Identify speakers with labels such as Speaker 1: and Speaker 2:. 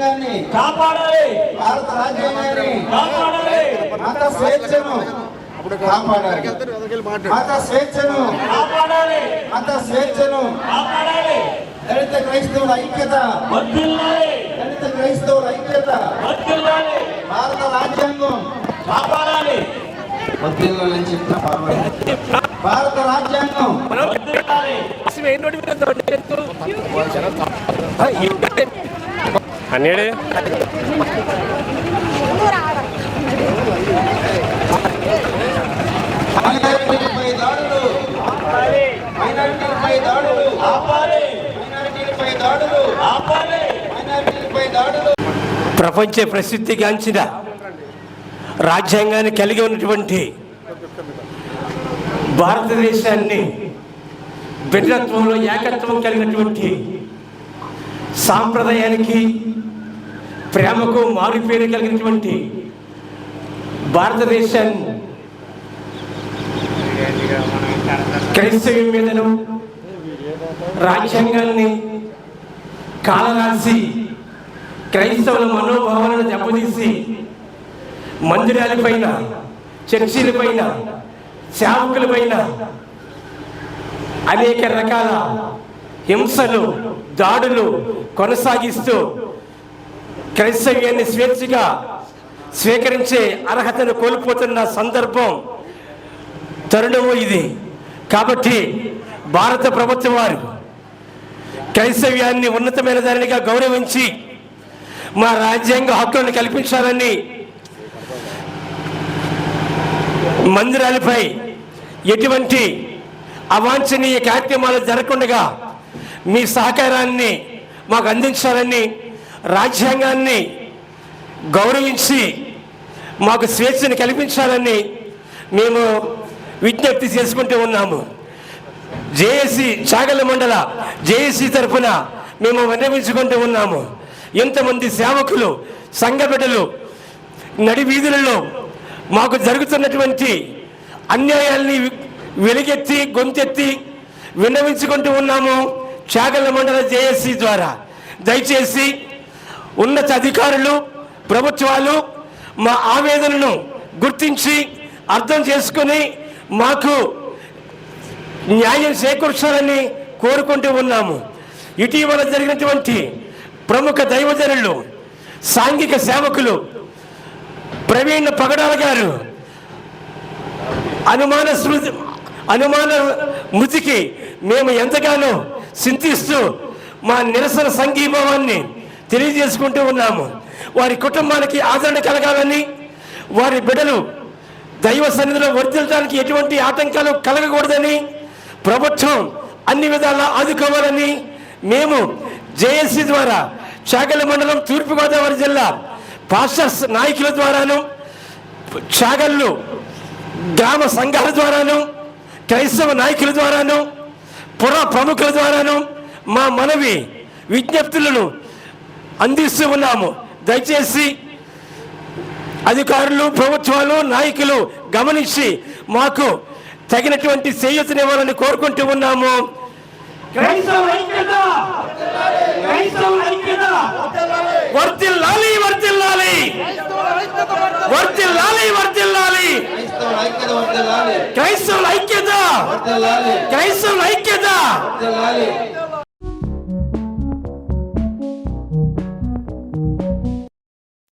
Speaker 1: రాజ్యాన్ని,
Speaker 2: కాపాడాలి.
Speaker 1: భారత రాజ్యాంగాన్ని
Speaker 2: కాపాడాలి.
Speaker 1: మత స్వేచ్ఛను కాపాడాలి. మత స్వేచ్ఛను
Speaker 2: కాపాడాలి.
Speaker 1: మత స్వేచ్ఛను
Speaker 2: కాపాడాలి.
Speaker 1: దళిత క్రైస్తవుల ఐక్యత దళిత క్రైస్తవుల ఐక్యత భారత రాజ్యాంగం
Speaker 2: కాపాడాలి.
Speaker 1: భారత రాజ్యాంగం
Speaker 3: హండ్రెడ్
Speaker 1: ప్రపంచ దాడులు మైనారిటీలపై
Speaker 3: ప్రపంచ ప్రసిద్ధిగాంచిన రాజ్యాంగాన్ని కలిగి ఉన్నటువంటి భారతదేశాన్ని భిన్నత్వంలో ఏకత్వం కలిగినటువంటి సాంప్రదాయానికి ప్రేమకు మారుపేరు కలిగినటువంటి భారతదేశాన్ని క్రైస్తవ్యం మీదను రాజ్యాంగాన్ని కాలరాసి క్రైస్తవుల మనోభావాలను దెబ్బతీసి మందిరాలపైన చర్చిలపైన సేవకులపైన అనేక రకాల హింసలు దాడులు కొనసాగిస్తూ క్రైస్తవ్యాన్ని స్వేచ్ఛగా స్వీకరించే అర్హతను కోల్పోతున్న సందర్భం తరుణము ఇది. కాబట్టి భారత ప్రభుత్వం వారు క్రైస్తవ్యాన్ని ఉన్నతమైన దానిగా గౌరవించి మా రాజ్యాంగ హక్కులను కల్పించాలని మందిరాలపై ఎటువంటి అవాంఛనీయ కార్యక్రమాలు జరగకుండా మీ సహకారాన్ని మాకు అందించాలని రాజ్యాంగాన్ని గౌరవించి మాకు స్వేచ్ఛను కల్పించాలని మేము విజ్ఞప్తి చేసుకుంటూ ఉన్నాము. జేఏసీ చాగల మండల జేఏసీ తరఫున మేము విన్నవించుకుంటూ ఉన్నాము. ఎంతమంది సేవకులు సంఘ బిడ్డలు నడి వీధులలో మాకు జరుగుతున్నటువంటి అన్యాయాల్ని వెలుగెత్తి గొంతెత్తి విన్నవించుకుంటూ ఉన్నాము. చాగల మండల జేఏసీ ద్వారా. దయచేసి ఉన్నత అధికారులు ప్రభుత్వాలు మా ఆవేదనను గుర్తించి అర్థం చేసుకొని మాకు న్యాయం చేకూర్చాలని కోరుకుంటూ ఉన్నాము. ఇటీవల జరిగినటువంటి ప్రముఖ దైవజనులు సాంఘిక సేవకులు ప్రవీణ్ పగడాల గారు అనుమాన అనుమాన మృతికి మేము ఎంతగానో చింతిస్తూ మా నిరసన సంఘీభావాన్ని తెలియజేసుకుంటూ ఉన్నాము. వారి కుటుంబానికి ఆదరణ కలగాలని వారి బిడ్డలు దైవ సన్నిధిలో వర్తించడానికి ఎటువంటి ఆటంకాలు కలగకూడదని ప్రభుత్వం అన్ని విధాలా ఆదుకోవాలని మేము జేఏసీ ద్వారా చాగల మండలం తూర్పుగోదావరి జిల్లా పాస్టర్స్ నాయకుల ద్వారాను చాగళ్ళు గ్రామ సంఘాల ద్వారాను క్రైస్తవ నాయకుల ద్వారాను పుర ప్రముఖుల ద్వారాను మా మనవి విజ్ఞప్తులను అందిస్తూ ఉన్నాము. దయచేసి అధికారులు ప్రభుత్వాలు నాయకులు గమనించి మాకు తగినటువంటి చేయూతనివ్వాలని కోరుకుంటూ ఉన్నాము. వర్తిల్లాలి వర్తిల్లాలి వర్తిల్లాలి వర్తిల్లాలి
Speaker 1: క్రైస్తవుల ఐక్యత వర్ధిల్లాలి
Speaker 3: క్రైస్తవుల ఐక్యత.